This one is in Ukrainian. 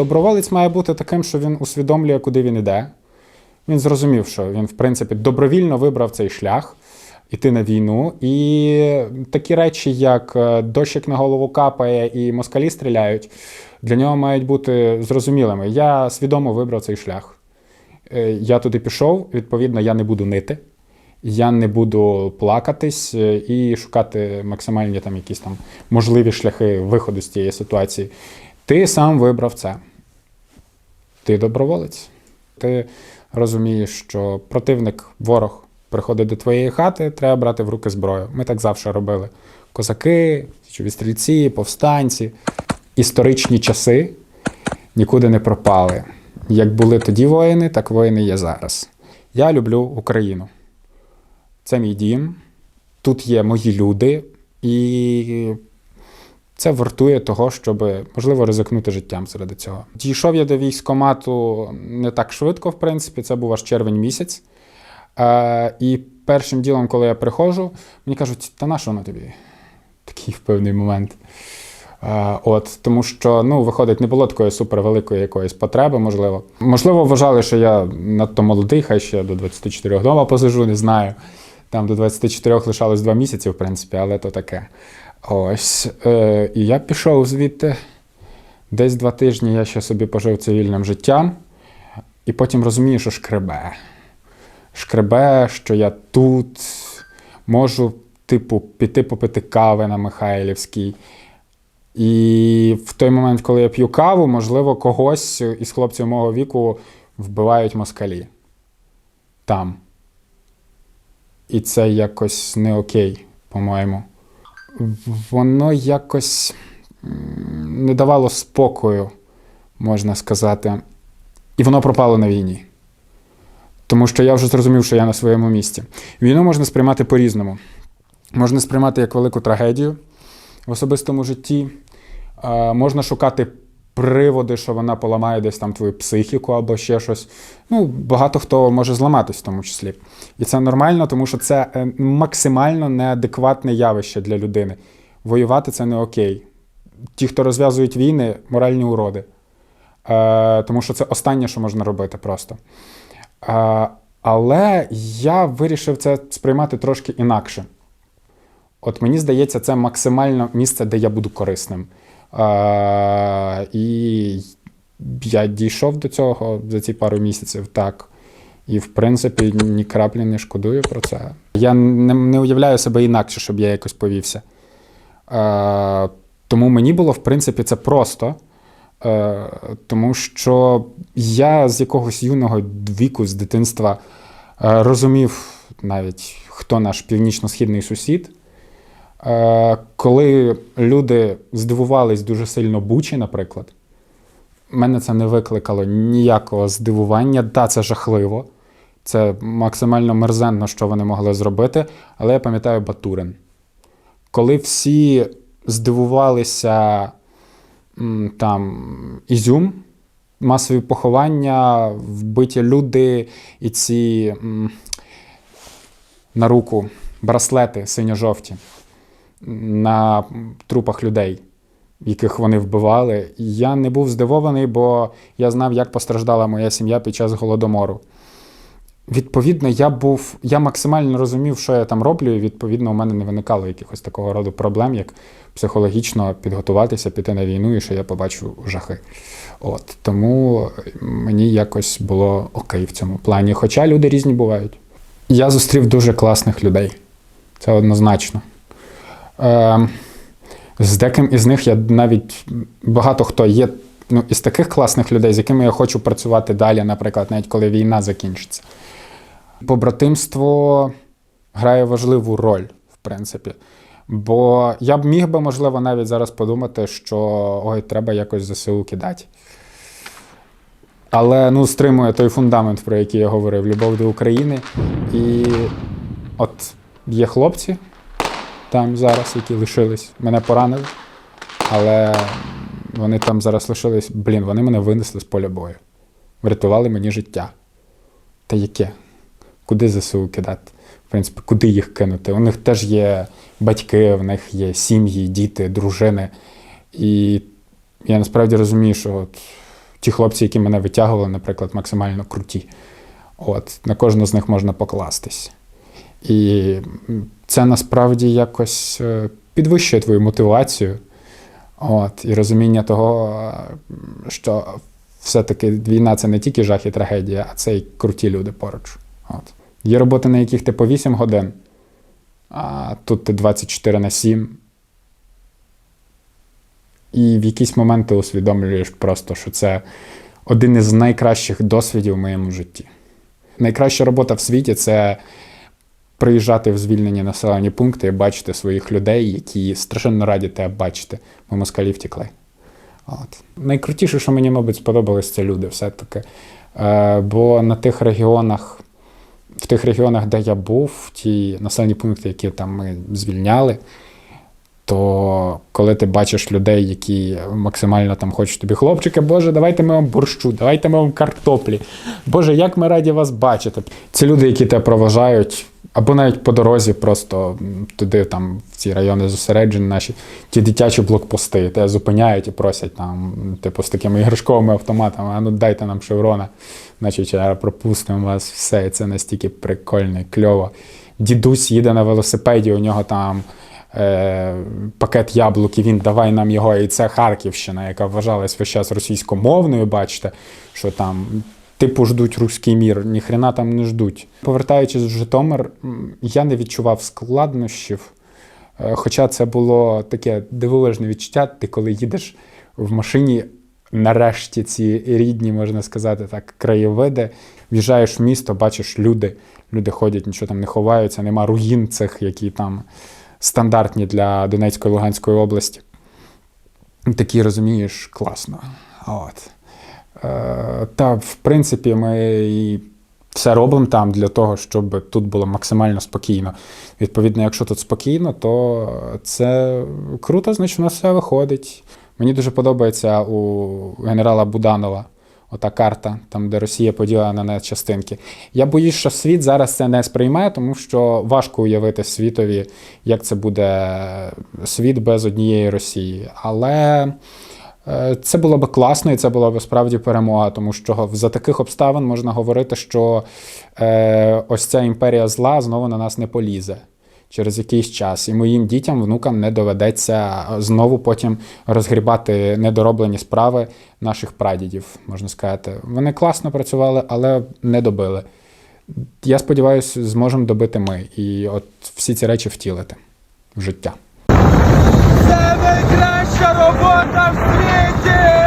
Доброволець має бути таким, що він усвідомлює, куди він іде. Він зрозумів, що він, в принципі, добровільно вибрав цей шлях іти на війну. І такі речі, як е, дощик на голову капає і москалі стріляють, для нього мають бути зрозумілими. Я свідомо вибрав цей шлях. Е, Я туди пішов, відповідно, я не буду нити, я не буду плакатись е, і шукати максимальні там якісь там можливі шляхи виходу з цієї ситуації. Ти сам вибрав це. Ти доброволець. Ти розумієш, що противник, ворог приходить до твоєї хати, треба брати в руки зброю. Ми так завжди робили. Козаки, стрільці, повстанці. Історичні часи нікуди не пропали. Як були тоді воїни, так воїни є зараз. Я люблю Україну. Це мій дім, тут є мої люди, і це вартує того, щоб можливо ризикнути життям заради цього. Дійшов я до військкомату не так швидко, в принципі, це був аж червень місяць. Е, і першим ділом, коли я приходжу, мені кажуть, та на що воно тобі? Такий в певний момент. Е, От, тому що, ну, виходить, не було такої супервеликої якоїсь потреби, можливо. Можливо, вважали, що я надто молодий, хай ще до 24 вдома посижу, не знаю. Там до 24 лишалось два місяці, в принципі, але то таке. Ось. Е, і я пішов звідти. Десь два тижні я ще собі пожив цивільним життям, і потім розумію, що шкребе. Шкребе, що я тут можу, типу, піти попити кави на Михайлівській. І в той момент, коли я п'ю каву, можливо, когось із хлопців мого віку вбивають москалі там. І це якось не окей, по-моєму. Воно якось не давало спокою, можна сказати. І воно пропало на війні. Тому що я вже зрозумів, що я на своєму місці. Війну можна сприймати по-різному. Можна сприймати як велику трагедію в особистому житті. Можна шукати приводи, що вона поламає десь там твою психіку або ще щось. Ну, багато хто може зламатись в тому числі. І це нормально, тому що це е, максимально неадекватне явище для людини. Воювати це не окей. Ті, хто розв'язують війни, моральні уроди. Е, тому що це останнє, що можна робити просто. Е, але я вирішив це сприймати трошки інакше. От мені здається, це максимально місце, де я буду корисним. Е, і я дійшов до цього за ці пару місяців, так. І, в принципі, ні краплі не шкодую про це. Я не, не уявляю себе інакше, щоб я якось повівся. Е, тому мені було, в принципі, це просто. Е, тому що я з якогось юного віку, з дитинства, е, розумів навіть, хто наш північно-східний сусід. Е, коли люди здивувались дуже сильно Бучі, наприклад, мене це не викликало ніякого здивування. Да, це жахливо. Це максимально мерзенно, що вони могли зробити. Але я пам'ятаю Батурин. Коли всі здивувалися там Ізюм, масові поховання, вбиті люди і ці на руку браслети синьо-жовті на трупах людей, яких вони вбивали. Я не був здивований, бо я знав, як постраждала моя сім'я під час голодомору. Відповідно, я був, я максимально розумів, що я там роблю, і відповідно у мене не виникало якихось такого роду проблем, як психологічно підготуватися, піти на війну і що я побачу жахи. От тому мені якось було окей в цьому плані. Хоча люди різні бувають. Я зустрів дуже класних людей. Це однозначно. Е, з деким із них я навіть багато хто є ну, із таких класних людей, з якими я хочу працювати далі, наприклад, навіть коли війна закінчиться. Побратимство грає важливу роль, в принципі. Бо я б міг би, можливо, навіть зараз подумати, що ой, треба якось ЗСУ кидати. Але ну, стримує той фундамент, про який я говорив, любов до України. І от є хлопці там зараз, які лишились, мене поранили, але вони там зараз лишились. Блін, вони мене винесли з поля бою. Врятували мені життя. Та яке? Куди ЗСУ кидати? В принципі, куди їх кинути? У них теж є батьки, в них є сім'ї, діти, дружини. І я насправді розумію, що от ті хлопці, які мене витягували, наприклад, максимально круті. От, на кожну з них можна покластись. І це насправді якось е, підвищує твою мотивацію. От, і розуміння того, е, що все-таки війна це не тільки жах і трагедія, а це й круті люди поруч. От. Є роботи, на яких ти по 8 годин, а тут ти 24 на 7. І в якийсь момент ти усвідомлюєш просто, що це один із найкращих досвідів в моєму житті. Найкраща робота в світі це приїжджати в звільнені населені пункти і бачити своїх людей, які страшенно раді тебе бачити, бо москалі втікли. От. Найкрутіше, що мені, мабуть, сподобалось, це люди все-таки. Е, бо на тих регіонах, в тих регіонах, де я був, ті населені пункти, які там ми звільняли, то коли ти бачиш людей, які максимально там хочуть тобі, хлопчики, Боже, давайте ми вам борщу, давайте ми вам картоплі. Боже, як ми раді вас бачити. Це люди, які тебе проважають, або навіть по дорозі, просто туди, там, в ці райони зосереджені наші, ті дитячі блокпости, тебе зупиняють і просять там, типу, з такими іграшковими автоматами, а ну дайте нам шеврона, значить, пропустимо вас все. І це настільки прикольно кльово. Дідусь їде на велосипеді, у нього там е, пакет яблук, і він давай нам його. І це Харківщина, яка вважалась весь час російськомовною, бачите, що там. Типу ждуть руський мір, ніхрена там не ждуть. Повертаючись в Житомир, я не відчував складнощів. Е, Хоча це було таке дивовижне відчуття, ти коли їдеш в машині, нарешті ці рідні, можна сказати так, краєвиди, в'їжджаєш в місто, бачиш люди, люди ходять, нічого там не ховаються, нема руїн цих, які там стандартні для Донецької Луганської області. Такі розумієш, класно. От. Е, Та, в принципі, ми і все робимо там для того, щоб тут було максимально спокійно. Відповідно, якщо тут спокійно, то це круто, значить, у нас все виходить. Мені дуже подобається у генерала Буданова ота карта, там, де Росія поділена на частинки. Я боюсь, що світ зараз це не сприймає, тому що важко уявити світові, як це буде світ без однієї Росії. Але. Е, Це було би класно, і це була б справді перемога, тому що за таких обставин можна говорити, що е, ось ця імперія зла знову на нас не полізе через якийсь час. І моїм дітям, внукам не доведеться знову потім розгрібати недороблені справи наших прадідів, можна сказати. Вони класно працювали, але не добили. Я сподіваюся, зможемо добити ми і от всі ці речі втілити в життя. Це найкраща робота в світі!